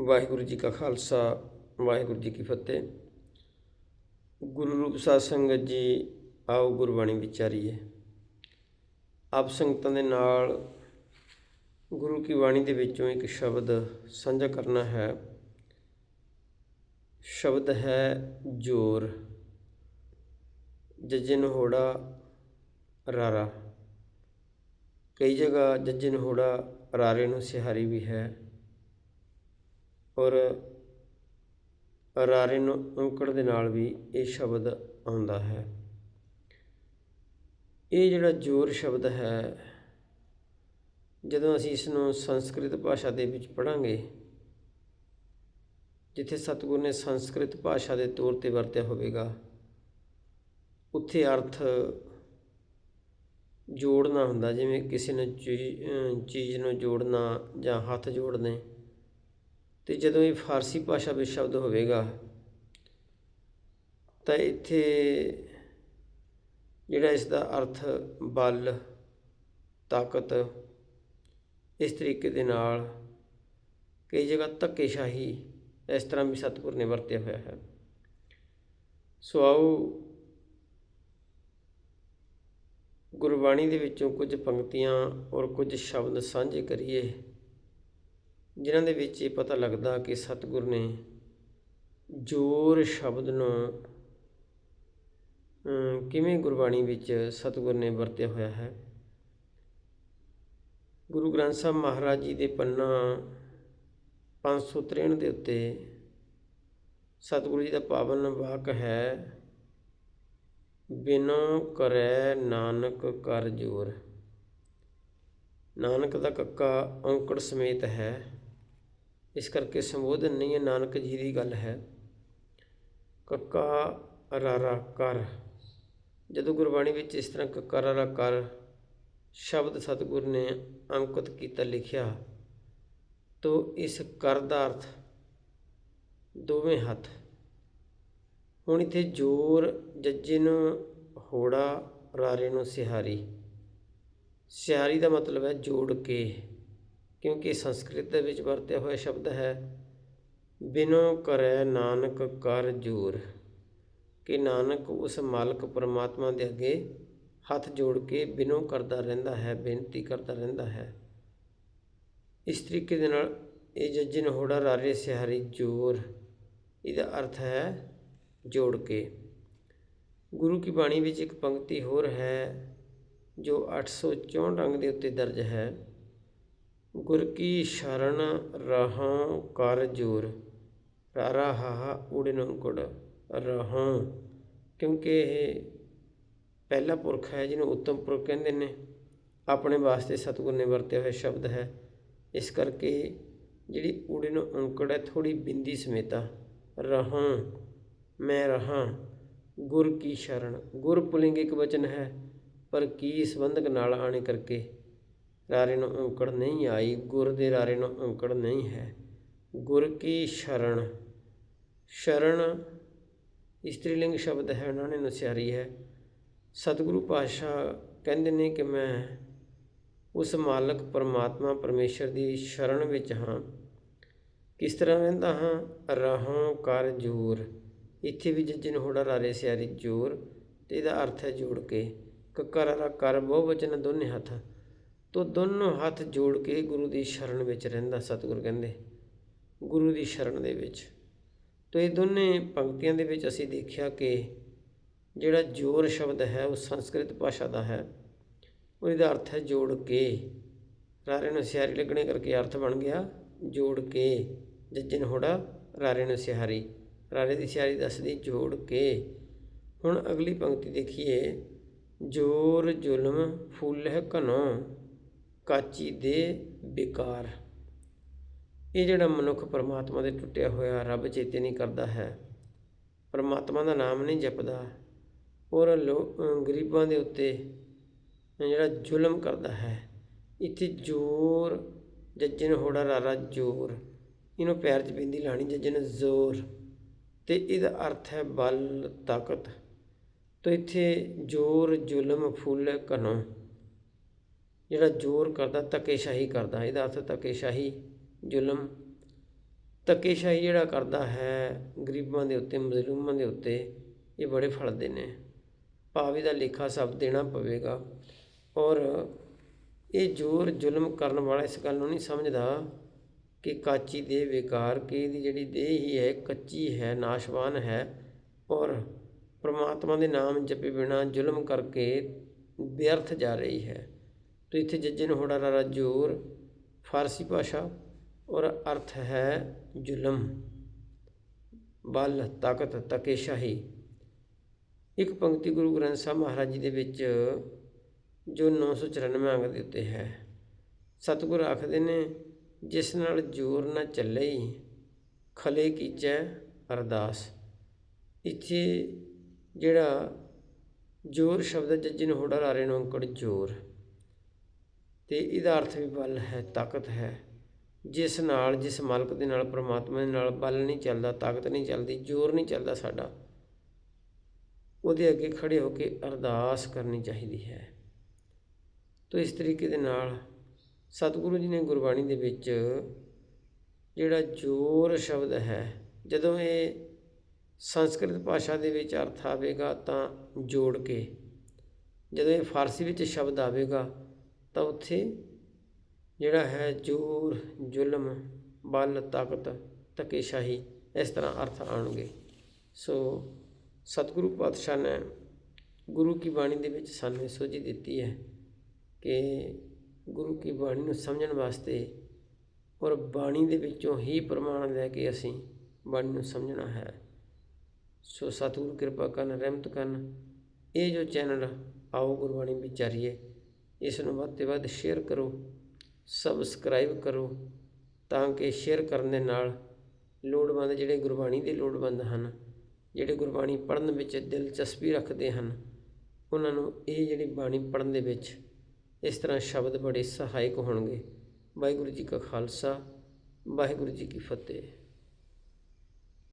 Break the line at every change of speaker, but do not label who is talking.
ਵਾਹਿਗੁਰੂ ਜੀ ਕਾ ਖਾਲਸਾ, ਵਾਹਿਗੁਰੂ ਜੀ ਕੀ ਫਤਿਹ। ਗੁਰੂ ਰੂਪ ਸਾਧ ਸੰਗਤ ਜੀ, ਆਓ ਗੁਰਬਾਣੀ ਵਿਚਾਰੀਏ। ਆਪ ਸੰਗਤਾਂ ਦੇ ਨਾਲ ਗੁਰੂ ਕੀ ਬਾਣੀ ਦੇ ਵਿੱਚੋਂ ਇੱਕ ਸ਼ਬਦ ਸਾਂਝਾ ਕਰਨਾ ਹੈ। ਸ਼ਬਦ ਹੈ ਜੋਰ। ਜੱਜੇ ਹੋੜਾ ਰਾਰਾ। ਕਈ ਜਗ੍ਹਾ ਜੱਜੇ ਹੋੜਾ ਰਾਰੇ ਨੂੰ ਸਿਹਾਰੀ ਵੀ ਹੈ। ਔਰ ਰਾਰੇ ਨੂੰ ਔਂਕੜ ਦੇ ਨਾਲ ਵੀ ਇਹ ਸ਼ਬਦ ਆਉਂਦਾ ਹੈ। ਇਹ ਜਿਹੜਾ ਜੋਰ ਸ਼ਬਦ ਹੈ, ਜਦੋਂ ਅਸੀਂ ਇਸ ਨੂੰ ਸੰਸਕ੍ਰਿਤ ਭਾਸ਼ਾ ਦੇ ਵਿੱਚ ਪੜ੍ਹਾਂਗੇ, ਜਿੱਥੇ ਸਤਿਗੁਰ ਨੇ ਸੰਸਕ੍ਰਿਤ ਭਾਸ਼ਾ ਦੇ ਤੌਰ ਤੇ ਵਰਤਿਆ ਹੋਵੇਗਾ, ਉੱਥੇ ਅਰਥ ਜੋੜਨਾ ਹੁੰਦਾ, ਜਿਵੇਂ ਕਿਸੇ ਨੂੰ ਚੀ- ਚੀਜ਼ ਨੂੰ ਜੋੜਨਾ ਜਾਂ ਹੱਥ ਜੋੜਨੇ। ਤੇ ਜਦੋਂ ਇਹ ਫਾਰਸੀ ਭਾਸ਼ਾ ਵਿੱਚ ਸ਼ਬਦ ਹੋਵੇਗਾ, ਤਾਂ ਇੱਥੇ ਜਿਹੜਾ ਇਸ ਦਾ ਅਰਥ ਬਲ, ਤਾਕਤ, ਇਸ ਤਰੀਕੇ ਦੇ ਨਾਲ ਕਈ ਜਗ੍ਹਾ ਧੱਕੇਸ਼ਾਹੀ ਇਸ ਤਰ੍ਹਾਂ ਵੀ ਸਤਿਗੁਰ ਨੇ ਵਰਤਿਆ ਹੋਇਆ ਹੈ। ਸੋ ਆਓ ਗੁਰਬਾਣੀ ਦੇ ਵਿੱਚੋਂ ਕੁਝ ਪੰਕਤੀਆਂ ਔਰ ਕੁਝ ਸ਼ਬਦ ਸਾਂਝੇ ਕਰੀਏ। ਜਿਨ੍ਹਾਂ ਦੇ ਵਿੱਚ ਇਹ ਪਤਾ ਲੱਗਦਾ ਕਿ ਸਤਿਗੁਰ ਨੇ ਜੋਰ ਸ਼ਬਦ ਨੂੰ ਕਿਵੇਂ ਗੁਰਬਾਣੀ ਵਿੱਚ ਸਤਿਗੁਰ ਨੇ ਵਰਤਿਆ ਹੋਇਆ ਹੈ? ਗੁਰੂ ਗ੍ਰੰਥ ਸਾਹਿਬ ਮਹਾਰਾਜ ਜੀ ਦੇ ਪੰਨਾ 563 ਦੇ ਉੱਤੇ ਸਤਿਗੁਰੂ ਜੀ ਦਾ ਪਾਵਨ ਵਾਕ ਹੈ, ਬਿਨੋ ਕਰੈ ਨਾਨਕ ਕਰ ਜੋਰ। ਨਾਨਕ ਦਾ ਕੱਕਾ ਔਂਕੜ ਸਮੇਤ ਹੈ। ਇਸ ਕਰਕੇ ਸੰਬੋਧਨ ਨਹੀਂ ਹੈ, ਨਾਨਕ ਜੀ ਦੀ ਗੱਲ ਹੈ। ਕੱਕਾ ਰਾਰਾ ਕਰ। ਜਦੋਂ ਗੁਰਬਾਣੀ ਵਿੱਚ ਇਸ ਤਰ੍ਹਾਂ ਕੱਕਾ ਰਾਰਾ ਕਰ ਸ਼ਬਦ ਸਤਿਗੁਰ ਨੇ ਅੰਕਿਤ ਕੀਤਾ, ਲਿਖਿਆ, ਤੋ ਇਸ ਕਰ ਦਾ ਅਰਥ ਦੋਵੇਂ ਹੱਥ। ਹੁਣ ਇੱਥੇ ਜੋਰ ਜੱਜੇ ਨੂੰ, ਹੋੜਾ ਰਾਰੇ ਨੂੰ ਸਿਹਾਰੀ। ਸਿਹਾਰੀ ਦਾ ਮਤਲਬ ਹੈ ਜੋੜ ਕੇ। ਕਿਉਂਕਿ ਸੰਸਕ੍ਰਿਤ ਦੇ ਵਿੱਚ ਵਰਤਿਆ ਹੋਇਆ ਸ਼ਬਦ ਹੈ, ਬਿਨੋ ਕਰੈ ਨਾਨਕ ਕਰ ਜੋਰ। ਕਿ ਨਾਨਕ ਉਸ ਮਾਲਕ ਪਰਮਾਤਮਾ ਦੇ ਅੱਗੇ ਹੱਥ ਜੋੜ ਕੇ ਬਿਨੋ ਕਰਦਾ ਰਹਿੰਦਾ ਹੈ, ਬੇਨਤੀ ਕਰਦਾ ਰਹਿੰਦਾ ਹੈ। ਇਸ ਤਰੀਕੇ ਦੇ ਨਾਲ ਇਹ ਜੱਜਨ ਹੋੜਾ ਰਾਰੇ ਸਿਹਾਰੀ ਜੋਰ, ਇਹਦਾ ਅਰਥ ਹੈ ਜੋੜ ਕੇ। ਗੁਰੂ ਕੀ ਬਾਣੀ ਵਿੱਚ ਇੱਕ ਪੰਕਤੀ ਹੋਰ ਹੈ, ਜੋ 864 ਰੰਗ ਦੇ ਉੱਤੇ ਦਰਜ ਹੈ। ਗੁਰ ਕੀ ਸ਼ਰਨ ਰਹਾਂ ਕਰ ਜੋਰ, ਰਾਰਾ ਹਾਹਾ ਉੜਨ ਅੰਕੁੜ ਰਹਾਂ। ਕਿਉਂਕਿ ਇਹ ਪਹਿਲਾ ਪੁਰਖ ਹੈ ਜਿਹਨੂੰ ਉੱਤਮ ਪੁਰਖ ਕਹਿੰਦੇ ਨੇ। ਆਪਣੇ ਵਾਸਤੇ ਸਤਿਗੁਰ ਨੇ ਵਰਤਿਆ ਹੋਇਆ ਸ਼ਬਦ ਹੈ। ਇਸ ਕਰਕੇ ਜਿਹੜੀ ਉੜਨ ਅੰਕੜ ਹੈ ਥੋੜੀ ਬਿੰਦੀ ਸਮੇਤਾ ਰਹਾਂ, ਮੈਂ ਰਹਾਂ, ਗੁਰ ਕੀ ਸ਼ਰਨ। ਗੁਰ ਪੁਲਿੰਗ ਇੱਕ ਵਚਨ ਹੈ, ਪਰ ਕੀ ਸੰਬੰਧਕ ਨਾਲ ਆਣੇ ਕਰਕੇ ਰਾਰੇ ਨੂੰ ਔਂਕੜ ਨਹੀਂ ਆਈ, ਗੁਰ ਦੇ ਰਾਰੇ ਨੂੰ ਔਂਕੜ ਨਹੀਂ ਹੈ। ਗੁਰ ਕੀ ਸ਼ਰਨ ਸ਼ਰਨ ਇਸਤਰੀਲਿੰਗ ਸ਼ਬਦ ਹੈ, ਉਹਨਾਂ ਨੇ ਨਸਿਆਰੀ ਹੈ। ਸਤਿਗੁਰੂ ਪਾਤਸ਼ਾਹ ਕਹਿੰਦੇ ਨੇ ਕਿ ਮੈਂ ਉਸ ਮਾਲਕ ਪਰਮਾਤਮਾ ਪਰਮੇਸ਼ਰ ਦੀ ਸ਼ਰਨ ਵਿੱਚ ਹਾਂ। ਕਿਸ ਤਰ੍ਹਾਂ ਰਹਿੰਦਾ ਹਾਂ? ਰਹਾਂ ਕਰ ਜੋਰ। ਇੱਥੇ ਵੀ ਜੱਜਨ ਹੋੜਾ ਰਾਰੇ ਸਿਆਰੀ ਜੋਰ, ਤੇ ਇਹਦਾ ਅਰਥ ਹੈ ਜੋੜ ਕੇ। ਕੱਕਰ ਰਾ ਕਰ ਬਹੁ ਵਚਨ ਦੋਨੇ ਹੱਥ। ਤੋ ਦੋਨੋਂ ਹੱਥ ਜੋੜ ਕੇ ਗੁਰੂ ਦੀ ਸ਼ਰਨ ਵਿੱਚ ਰਹਿੰਦਾ ਸਤਿਗੁਰ ਕਹਿੰਦੇ, ਗੁਰੂ ਦੀ ਸ਼ਰਨ ਦੇ ਵਿੱਚ। ਤੋ ਇਹ ਦੋਨੇ ਪੰਕਤੀਆਂ ਦੇ ਵਿੱਚ ਅਸੀਂ ਦੇਖਿਆ ਕਿ ਜਿਹੜਾ ਜੋਰ ਸ਼ਬਦ ਹੈ, ਉਹ ਸੰਸਕ੍ਰਿਤ ਭਾਸ਼ਾ ਦਾ ਹੈ। ਉਹਦਾ ਅਰਥ ਹੈ ਜੋੜ ਕੇ। ਰਾਰੇ ਨੂੰ ਸਿਆਰੀ ਲੱਗਣੇ ਕਰਕੇ ਅਰਥ ਬਣ ਗਿਆ, ਜੋੜ ਕੇ। ਜੱਜਨ ਹੋੜਾ, ਰਾਰੇ ਨੂੰ ਸਿਹਾਰੀ। ਰਾਰੇ ਦੀ ਸਿਆਰੀ ਦੱਸਦੀ ਜੋੜ ਕੇ। ਹੁਣ ਅਗਲੀ ਪੰਕਤੀ ਦੇਖੀਏ। ਜੋਰ ਜ਼ੁਲਮ ਫੁੱਲ ਹੈ ਘਨੋ। ਕਾਚੀ ਦੇ ਬੇਕਾਰ। ਇਹ ਜਿਹੜਾ ਮਨੁੱਖ ਪਰਮਾਤਮਾ ਦੇ ਟੁੱਟਿਆ ਹੋਇਆ ਰੱਬ ਚੇਤੇ ਨਹੀਂ ਕਰਦਾ ਹੈ। ਪਰਮਾਤਮਾ ਦਾ ਨਾਮ ਨਹੀਂ ਜਪਦਾ। ਔਰ ਲੋ ਗਰੀਬਾਂ ਦੇ ਉੱਤੇ ਜਿਹੜਾ ਜ਼ੁਲਮ ਕਰਦਾ ਹੈ। ਇੱਥੇ ਜੋਰ ਜੱਜਨ ਹੋੜਾ ਰਾਰਾ ਜੋਰ। ਇਹਨੂੰ ਪੈਰ 'ਚ ਬਿੰਦੀ ਲਾਣੀ ਜੱਜਨ ਜ਼ੋਰ। ਤੇ ਇਹਦਾ ਅਰਥ ਹੈ ਬਲ, ਤਾਕਤ। ਤੋ ਇੱਥੇ ਜੋਰ, ਜ਼ੁਲਮ, ਫੁੱਲ, ਘਨੋ। ਜਿਹੜਾ ਜ਼ੋਰ ਕਰਦਾ, ਧੱਕੇਸ਼ਾਹੀ ਕਰਦਾ, ਇਹਦਾ ਅਰਥ ਧੱਕੇਸ਼ਾਹੀ, ਜ਼ੁਲਮ। ਧੱਕੇਸ਼ਾਹੀ ਜਿਹੜਾ ਕਰਦਾ ਹੈ, ਗਰੀਬਾਂ ਦੇ ਉੱਤੇ, ਮਜ਼ਲੂਮਾਂ ਦੇ ਉੱਤੇ, ਇਹ ਬੜੇ ਫਲਦੇ ਨੇ। ਭਾਵ ਦਾ ਲੇਖਾ ਸਭ ਦੇਣਾ ਪਵੇਗਾ। ਔਰ ਇਹ ਜ਼ੋਰ, ਜ਼ੁਲਮ ਕਰਨ ਵਾਲਾ ਇਸ ਗੱਲ ਨੂੰ ਨਹੀਂ ਸਮਝਦਾ ਕਿ ਕਾਚੀ ਦੇ ਬੇਕਾਰ, ਕਿ ਇਹਦੀ ਜਿਹੜੀ ਦੇਹ ਹੀ ਹੈ, ਕੱਚੀ ਹੈ, ਨਾਸ਼ਵਾਨ ਹੈ। ਔਰ ਪ੍ਰਮਾਤਮਾ ਦੇ ਨਾਮ ਜਪੇ ਬਿਨਾ ਜ਼ੁਲਮ ਕਰਕੇ ਵਿਅਰਥ ਜਾ ਰਹੀ ਹੈ। ਤੋ ਇੱਥੇ ਜੱਜੇ ਨੂੰ ਹੋੜਾ ਰਾਰਾ ਜ਼ੋਰ ਫਾਰਸੀ ਭਾਸ਼ਾ ਔਰ ਅਰਥ ਹੈ ਜ਼ੁਲਮ ਬਲ ਤਾਕਤ ਤਕੇਸ਼ਾਹੀ। ਇੱਕ ਪੰਕਤੀ ਗੁਰੂ ਗ੍ਰੰਥ ਸਾਹਿਬ ਮਹਾਰਾਜ ਜੀ ਦੇ ਵਿੱਚ ਜੋ 994 ਅੰਗ ਦੇ ਉੱਤੇ ਹੈ। ਸਤਿਗੁਰ ਆਖਦੇ ਨੇ ਜਿਸ ਨਾਲ ਜੋਰ ਨਾ ਚੱਲੇ ਖਲੇ ਕੀਚੈ ਅਰਦਾਸ। ਇੱਥੇ ਜਿਹੜਾ ਜੋਰ ਸ਼ਬਦ ਹੈ, ਜੱਜੀ ਨੂੰ ਹੋੜਾ ਰਾਰੇ ਨੂੰ ਅੰਕੜ ਜੋਰ। ਤੇ ਇਹਦਾ ਅਰਥ ਵੀ ਬਲ ਹੈ, ਤਾਕਤ ਹੈ। ਜਿਸ ਨਾਲ, ਜਿਸ ਮਾਲਕ ਦੇ ਨਾਲ, ਪ੍ਰਮਾਤਮਾ ਦੇ ਨਾਲ ਬਲ ਨਹੀਂ ਚੱਲਦਾ, ਤਾਕਤ ਨਹੀਂ ਚੱਲਦੀ, ਜ਼ੋਰ ਨਹੀਂ ਚੱਲਦਾ ਸਾਡਾ, ਉਹਦੇ ਅੱਗੇ ਖੜੇ ਹੋ ਕੇ ਅਰਦਾਸ ਕਰਨੀ ਚਾਹੀਦੀ ਹੈ। ਤੋ ਇਸ ਤਰੀਕੇ ਦੇ ਨਾਲ ਸਤਿਗੁਰੂ ਜੀ ਨੇ ਗੁਰਬਾਣੀ ਦੇ ਵਿੱਚ ਜਿਹੜਾ ਜੋਰ ਸ਼ਬਦ ਹੈ, ਜਦੋਂ ਇਹ ਸੰਸਕ੍ਰਿਤ ਭਾਸ਼ਾ ਦੇ ਵਿੱਚ ਅਰਥ ਆਵੇਗਾ ਤਾਂ ਜੋੜ ਕੇ, ਜਦੋਂ ਇਹ ਫਾਰਸੀ ਵਿੱਚ ਸ਼ਬਦ ਆਵੇਗਾ ਤਾਂ ਉੱਥੇ ਜਿਹੜਾ ਹੈ ਜ਼ੋਰ, ਜ਼ੁਲਮ, ਬਲ, ਤਾਕਤ, ਧੱਕੇਸ਼ਾਹੀ ਇਸ ਤਰ੍ਹਾਂ ਅਰਥ ਆਉਣਗੇ। ਸੋ ਸਤਿਗੁਰੂ ਪਾਤਸ਼ਾਹ ਨੇ ਗੁਰੂ ਕੀ ਬਾਣੀ ਦੇ ਵਿੱਚ ਸਾਨੂੰ ਇਹ ਸੋਝੀ ਦਿੱਤੀ ਹੈ ਕਿ ਗੁਰੂ ਕੀ ਬਾਣੀ ਨੂੰ ਸਮਝਣ ਵਾਸਤੇ ਔਰ ਬਾਣੀ ਦੇ ਵਿੱਚੋਂ ਹੀ ਪ੍ਰਮਾਣ ਲੈ ਕੇ ਅਸੀਂ ਬਾਣੀ ਨੂੰ ਸਮਝਣਾ ਹੈ। ਸੋ ਸਤਿਗੁਰੂ ਕਿਰਪਾ ਕਰਨ, ਰਹਿਮਤ ਕਰਨ। ਇਹ ਜੋ ਚੈਨਲ ਆਓ ਗੁਰਬਾਣੀ ਵਿਚਾਰੀਏ। ਇਸ ਨੂੰ ਵੱਧ ਤੋਂ ਵੱਧ ਸ਼ੇਅਰ ਕਰੋ ਸਬਸਕ੍ਰਾਈਬ ਕਰੋ, ਤਾਂ ਕਿ ਸ਼ੇਅਰ ਕਰਨ ਦੇ ਨਾਲ ਲੋੜਵੰਦ ਜਿਹੜੇ ਗੁਰਬਾਣੀ ਦੇ ਲੋੜਵੰਦ ਹਨ, ਜਿਹੜੇ ਗੁਰਬਾਣੀ ਪੜ੍ਹਨ ਵਿੱਚ ਦਿਲਚਸਪੀ ਰੱਖਦੇ ਹਨ, ਉਹਨਾਂ ਨੂੰ ਇਹ ਜਿਹੜੀ ਬਾਣੀ ਪੜ੍ਹਨ ਦੇ ਵਿੱਚ ਇਸ ਤਰ੍ਹਾਂ ਸ਼ਬਦ ਬੜੇ ਸਹਾਇਕ ਹੋਣਗੇ। ਵਾਹਿਗੁਰੂ ਜੀ ਕਾ ਖਾਲਸਾ, ਵਾਹਿਗੁਰੂ ਜੀ ਕੀ ਫਤਿਹ।